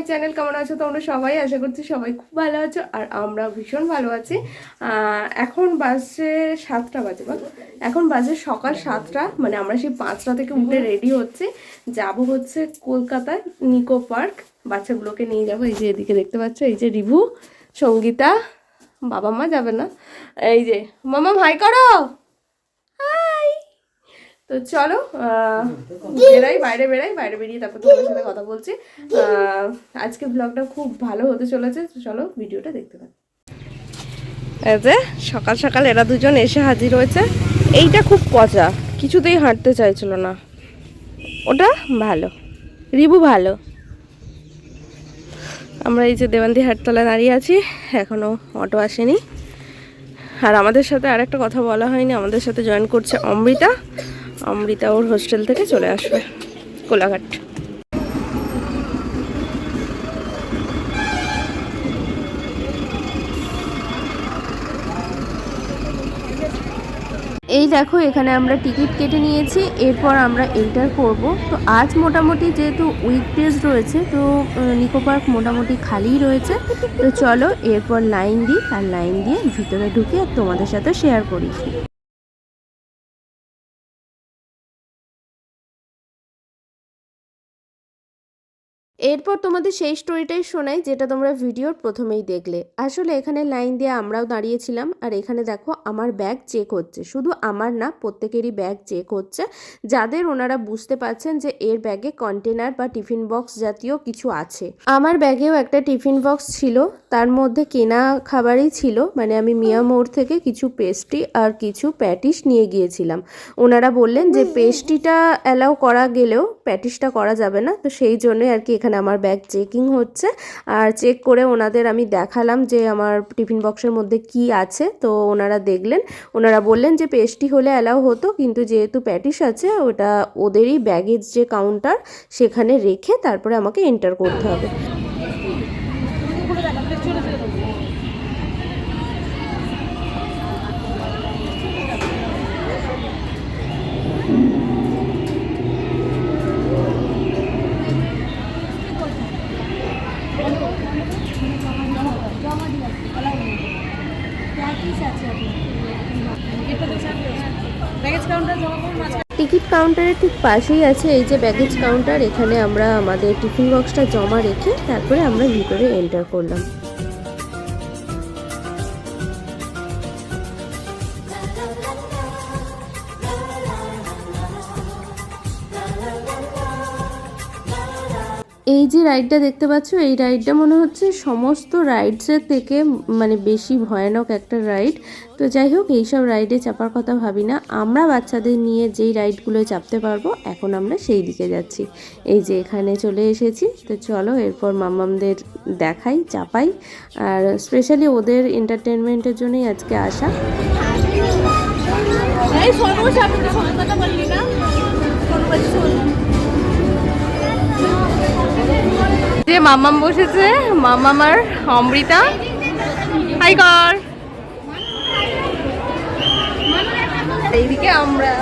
My channel, কেমন আছো তোমরা সবাই? আশা করছি সবাই খুব ভালো আছো আর আমরা ভীষণ ভালো আছি। এখন বাজে সাতটা বাজে বা এখন বাজে সকাল সাতটা মানে আমরা সেই পাঁচটা থেকে উঠে রেডি হচ্ছে। যাব হচ্ছে কলকাতায় নিকো পার্ক। বাচ্চাগুলোকে নিয়ে যাব। এই যে এদিকে দেখতে পাচ্ছ, এই যে রিভু, সঙ্গীতা, বাবা মা যাবে না। এই যে, মামা ভাই করো! তো চলো বেরাই বাইরে বেরাই বাইরে বেরিয়ে তারপর তোমাদের সাথে কথা বলছি। আজকে ব্লগটা খুব ভালো হতে চলেছে চলো ভিডিওটা দেখতে এই যে সকাল সকাল এরা দুজন এসে হাজির হয়েছে। এইটা খুব পচা কিছুতেই হাঁটতে চাইছিল না। ওটা ভালো রিবু ভালো। আমরা এই যে দেওয়ান্দি হাটতলা দাঁড়িয়ে আছি এখনও অটো আসেনি। আর আমাদের সাথে আরেকটা কথা বলা হয়নি আমাদের সাথে জয়েন করছে অমৃতা। অমৃতা ওর হোস্টেল থেকে চলে আসবে, কোলাঘাট। এই দেখো, এখানে আমরা টিকিট কেটে নিয়েছি, এরপর আমরা এন্টার করব। তো আজ মোটামুটি যেহেতু উইকডেজ রয়েছে, তো নিকো পার্ক মোটামুটি খালিই রয়েছে। তো চলো, এরপর লাইন দিই, আর লাইন দিয়ে ভিতরে ঢুকে তোমাদের সাথে শেয়ার করি। এরপর তোমাদের সেই স্টোরিটাই শোনাই, যেটা তোমরা ভিডিওর প্রথমেই দেখলে। আসলে এখানে লাইন দিয়ে আমরাও দাঁড়িয়েছিলাম, আর এখানে দেখো আমার ব্যাগ চেক হচ্ছে। শুধু আমার না, প্রত্যেকেরই ব্যাগ চেক হচ্ছে। যাদের ওনারা বুঝতে পারছেন যে এর ব্যাগে কন্টেনার বা টিফিন বক্স জাতীয় কিছু আছে। আমার ব্যাগেও একটা টিফিন বক্স ছিল তার মধ্যে কেনা খাবারই ছিল মানে আমি মিয়া মোড় থেকে কিছু পেস্ট্রি আর কিছু প্যাটিস নিয়ে গিয়েছিলাম। ওনারা বললেন যে পেস্ট্রিটা অ্যালাউ করা গেলেও প্যাটিসটা করা যাবে না তো সেই জন্যই আর কি এখানে আমার ব্যাগ চেকিং হচ্ছে। আর চেক করে ওনাদের আমি দেখালাম যে আমার টিফিন বক্সের মধ্যে কি আছে তো ওনারা দেখলেন। ওনারা বললেন যে পেস্ট্রি হলে অ্যালাউ হতো কিন্তু যেহেতু প্যাটিস আছে ওটা ওদেরই ব্যাগেজ যে কাউন্টার সেখানে রেখে তারপরে আমাকে এন্টার করতে হবে। টিকিট কাউন্টারের ঠিক পাশেই আছে এই যে ব্যাগেজ কাউন্টার এখানে আমরা আমাদের টিফিন বক্সটা জমা রেখে তারপরে আমরা ভিতরে এন্টার করলাম। যে রাইডটা দেখতে পাচ্ছ, এই রাইডটা মনে হচ্ছে সমস্ত রাইডসের থেকে মানে বেশি ভয়ানক একটা রাইড তো যাই হোক, এইসব রাইডে চাপার কথা ভাবি না। আমরা বাচ্চাদের নিয়ে যেই রাইডগুলো চাপতে পারব, এখন আমরা সেই দিকে যাচ্ছি। এই যে এখানে চলে এসেছি। তো চলো, এরপর মামামদের দেখাই, চাপাই। আর স্পেশালি ওদের এন্টারটেনমেন্টের জন্যই আজকে আসা। যে মামাম বসেছে মামামার অমৃতা। হাই কর এইদিকে আমরা।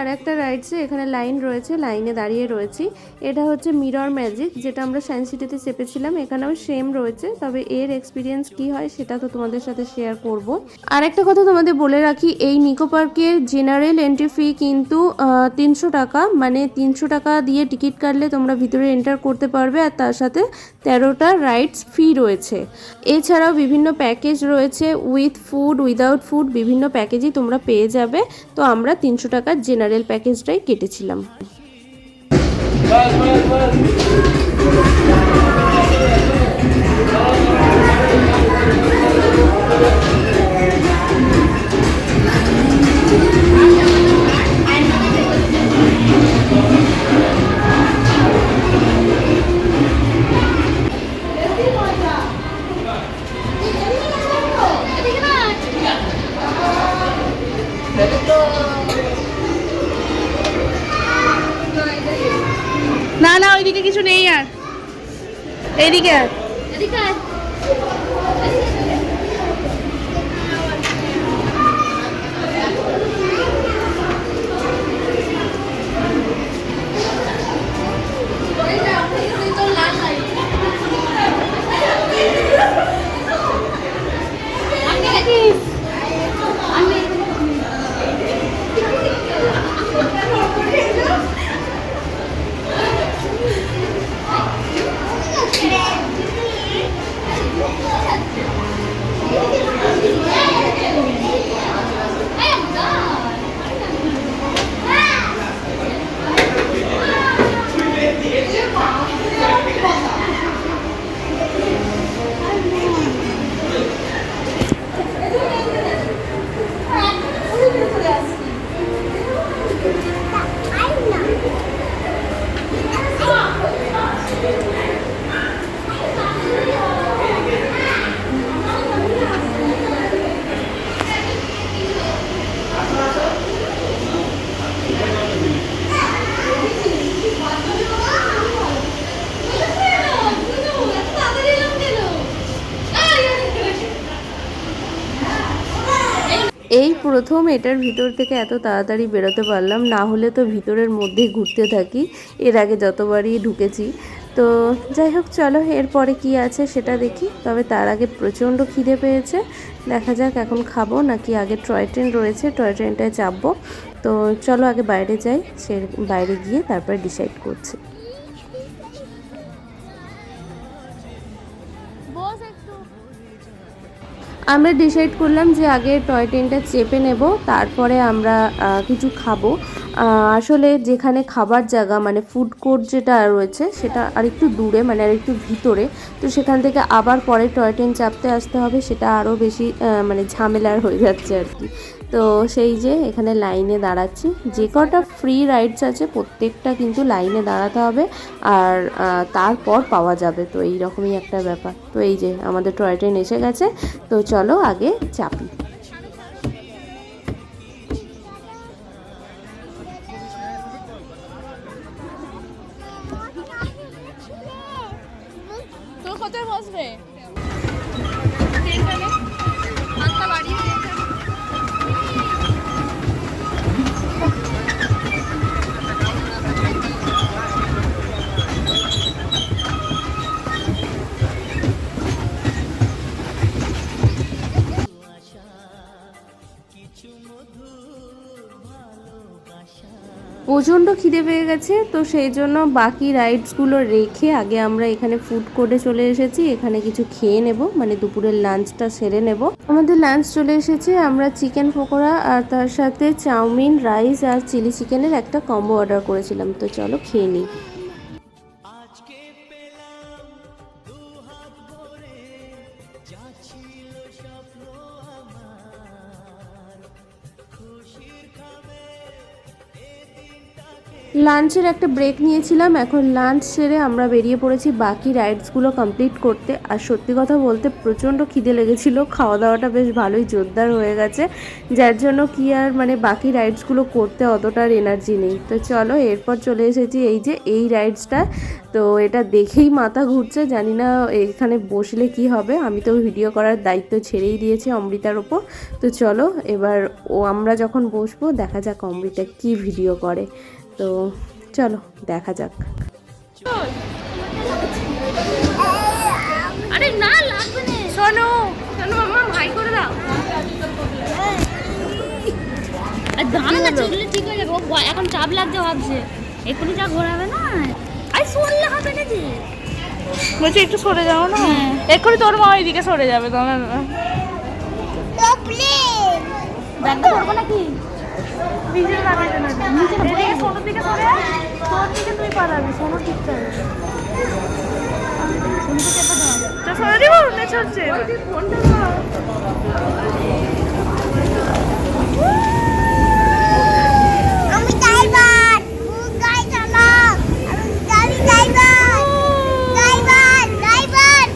আর একটা রাইডসে এখানে লাইন রয়েছে লাইনে দাঁড়িয়ে রয়েছি। এটা হচ্ছে মিরর ম্যাজিক যেটা আমরা সায়েন্স সিটিতে চেপেছিলাম। এখানেও সেম রয়েছে, তবে এর এক্সপিরিয়েন্স কি হয় সেটা তো তোমাদের সাথে শেয়ার করব। আর একটা কথা তোমাদের বলে রাখি, এই নিকো পার্কের জেনারেল এন্ট্রি ফি কিন্তু তিনশো টাকা। মানে তিনশো টাকা দিয়ে টিকিট কাটলে তোমরা ভিতরে এন্টার করতে পারবে, আর তার সাথে তেরোটা রাইডস ফি রয়েছে। এছাড়াও বিভিন্ন প্যাকেজ রয়েছে উইথ ফুড উইদাউট ফুড বিভিন্ন প্যাকেজই তোমরা পেয়ে যাবে। তো আমরা তিনশো টাকার জেনারেল প্যাকেজটাই কেটেছিলাম। প্রথম এটার ভিতর থেকে এত তাড়াতাড়ি বেরোতে পারলাম, না হলে তো ভিতরের মধ্যেই ঘুরতে থাকি। এর আগে যতবারই ঢুকেছি। তো যাই হোক, চলো, এরপরে কি আছে সেটা দেখি। তবে তার আগে প্রচণ্ড খিদে পেয়েছে। দেখা যাক এখন খাব নাকি আগে টয় ট্রেন রয়েছে, টয় ট্রেনটায় চাপবো। তো চলো আগে বাইরে যাই, সে বাইরে গিয়ে তারপরে ডিসাইড করছি। আমরা ডিসাইড করলাম যে আগে টয় ট্রেনটা চেপে নেব তারপরে আমরা কিছু খাব। আসলে যেখানে খাবার জায়গা মানে ফুড কোর্ট যেটা রয়েছে, সেটা আরেকটু দূরে মানে আরেকটু ভিতরে। তো সেখান থেকে আবার পরে টয় ট্রেন চাপতে আসতে হবে, সেটা আরও বেশি মানে ঝামেলার হয়ে যাচ্ছে আর কি। তো সেই যে এখানে লাইনে দাঁড়াচ্ছি। যে কটা ফ্রি রাইডস আছে, প্রত্যেকটা কিন্তু লাইনে দাঁড়াতে হবে, আর তারপর পাওয়া যাবে। তো এই রকমই একটা ব্যাপার। তো এই যে আমাদের টয় ট্রেন এসে গেছে, তো চলো আগে চাপি। তোর কোথায় বসবে প্রচণ্ড খিদে পেয়ে গেছে, তো সেই জন্য বাকি রাইডসগুলো রেখে আগে আমরা এখানে ফুড কোর্টে চলে এসেছি। এখানে কিছু খেয়ে নেব মানে দুপুরের লাঞ্চটা সেরে নেব। আমাদের লাঞ্চ চলে এসেছে, আমরা চিকেন পকোড়া আর তার সাথে চাউমিন রাইস আর চিলি চিকেনের একটা কম্বো অর্ডার করেছিলাম। তো চলো খেয়ে নিই। লাঞ্চের একটা ব্রেক নিয়েছিলাম। এখন লাঞ্চ সেরে আমরা বেরিয়ে পড়েছি। বাকি রাইডসগুলো কমপ্লিট করতে। আর সত্যি কথা বলতে প্রচণ্ড খিদে লেগেছিল। খাওয়া দাওয়াটা বেশ ভালোই জোরদার হয়ে গেছে। যার জন্য কি আর মানে বাকি রাইডসগুলো করতে অতটা আর এনার্জি নেই। তো চলো, এরপর চলে এসেছি এই যে, এই রাইডসটা তো এটা দেখেই মাথা ঘুরছে। জানি না এখানে বসলে কি হবে। আমি তো ভিডিও করার দায়িত্ব ছেড়েই দিয়েছি অমৃতার ওপর। তো চলো, এবার ও আমরা যখন বসবো, দেখা যাক অমৃতা কি ভিডিও করে। তো চলো দেখা যাক। আরে না লাগবে না। শোনো। শোনো মামা ভাই করে দাও। আর দাঁড়া না চললে ঠিক হয়ে যাবে। এখন চাপ লাগছে ভাবছে। এক্ষুনি যা ঘোরাবে না? আরে সরলে হবে না যে। বলছি একটু সরে যাও না? হ্যাঁ। এক্ষুনি তোর মা ওইদিকে সরে যাবে তোমার ধরবো নাকি? নিজের লাগাইতে না নিজের না, এদিকে দিকে সরে। তোর দিকে তুই পালাবি সোনুর দিকটা চাই। চেপে দেওয়া তো সরে দিব না চলছে আমি ড্রাইভার গাড়ি চালাও আমি গাড়ি ড্রাইভার ড্রাইভার ড্রাইভার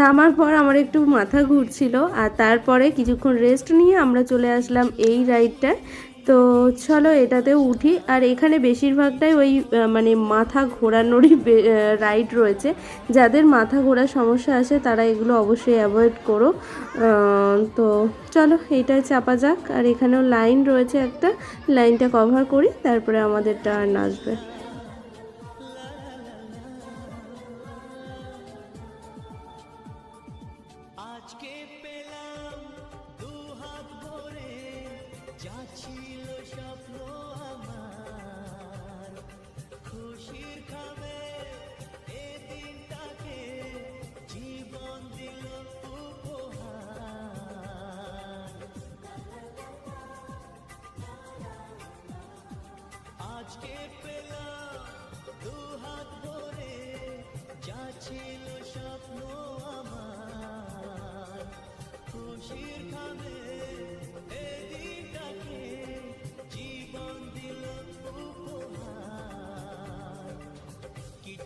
নামার পর আমার একটু মাথা ঘুরছিল আর তারপরে কিছুক্ষণ রেস্ট নিয়ে আমরা চলে আসলাম এই রাইডটায় তো চলো এটাতেও উঠি। আর এখানে বেশিরভাগটাই ওই মানে মাথা ঘোরানোরই রাইড রয়েছে। যাদের মাথা ঘোরার সমস্যা আসে তারা এগুলো অবশ্যই অ্যাভয়েড করো। তো চলো এইটাই চাপা যাক। আর এখানেও লাইন রয়েছে একটা। লাইনটা কভার করি, তারপরে আমাদের টার্ন আসবে আজকে পেলাম দু হাত ভরে যা ছিল স্বপ্ন আমার। খুশির খাবে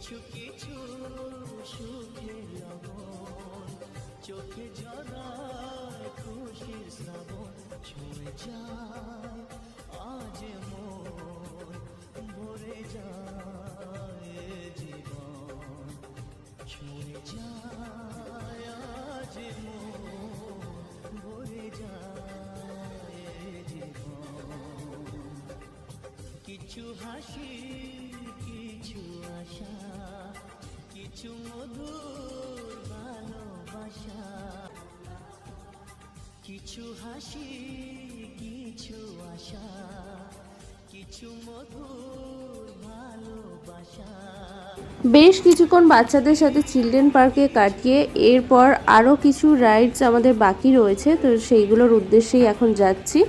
কিছু কিছু সুখে লবণ। চোখে ঝরায় খুশির শ্রাবণ। ছুঁয়ে যায়, আজ মন ভরে যায় জীবন। ছুঁয়ে যায়, আজ মন ভরে যায় জীবন। কিছু হাসি মধুর ভালোবাসা। কিছু হাসি কিছু আশা। বেশ কিছুক্ষণ বাচ্চাদের সাথে চিলড্রেন পার্কে কাটিয়ে এরপর আরও কিছু রাইডস আমাদের বাকি রয়েছে, তো সেইগুলোর উদ্দেশ্যেই এখন যাচ্ছি।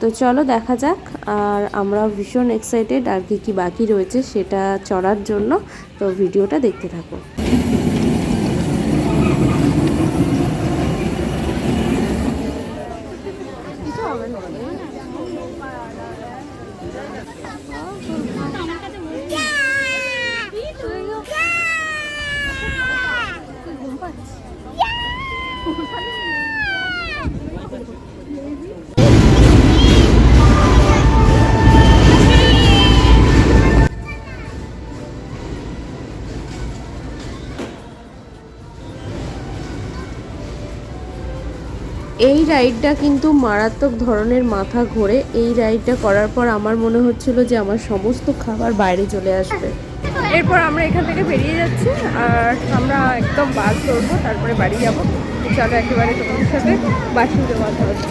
তো চলো দেখা যাক, আর আমরা ভীষণ এক্সাইটেড আর কি কি বাকি রয়েছে সেটা চড়ার জন্য। তো ভিডিওটা দেখতে থাকো। এই রাইডটা কিন্তু মারাত্মক ধরনের মাথা ঘোরে। এই রাইডটা করার পর আমার মনে হচ্ছিল যে আমার সমস্ত খাবার বাইরে চলে আসবে। এরপর আমরা এখান থেকে বেরিয়ে যাচ্ছি আর আমরা একদম বাস ধরবো, তারপরে বাড়ি যাব। চলো একেবারে তোমার সাথে বাসিতে কথা হচ্ছে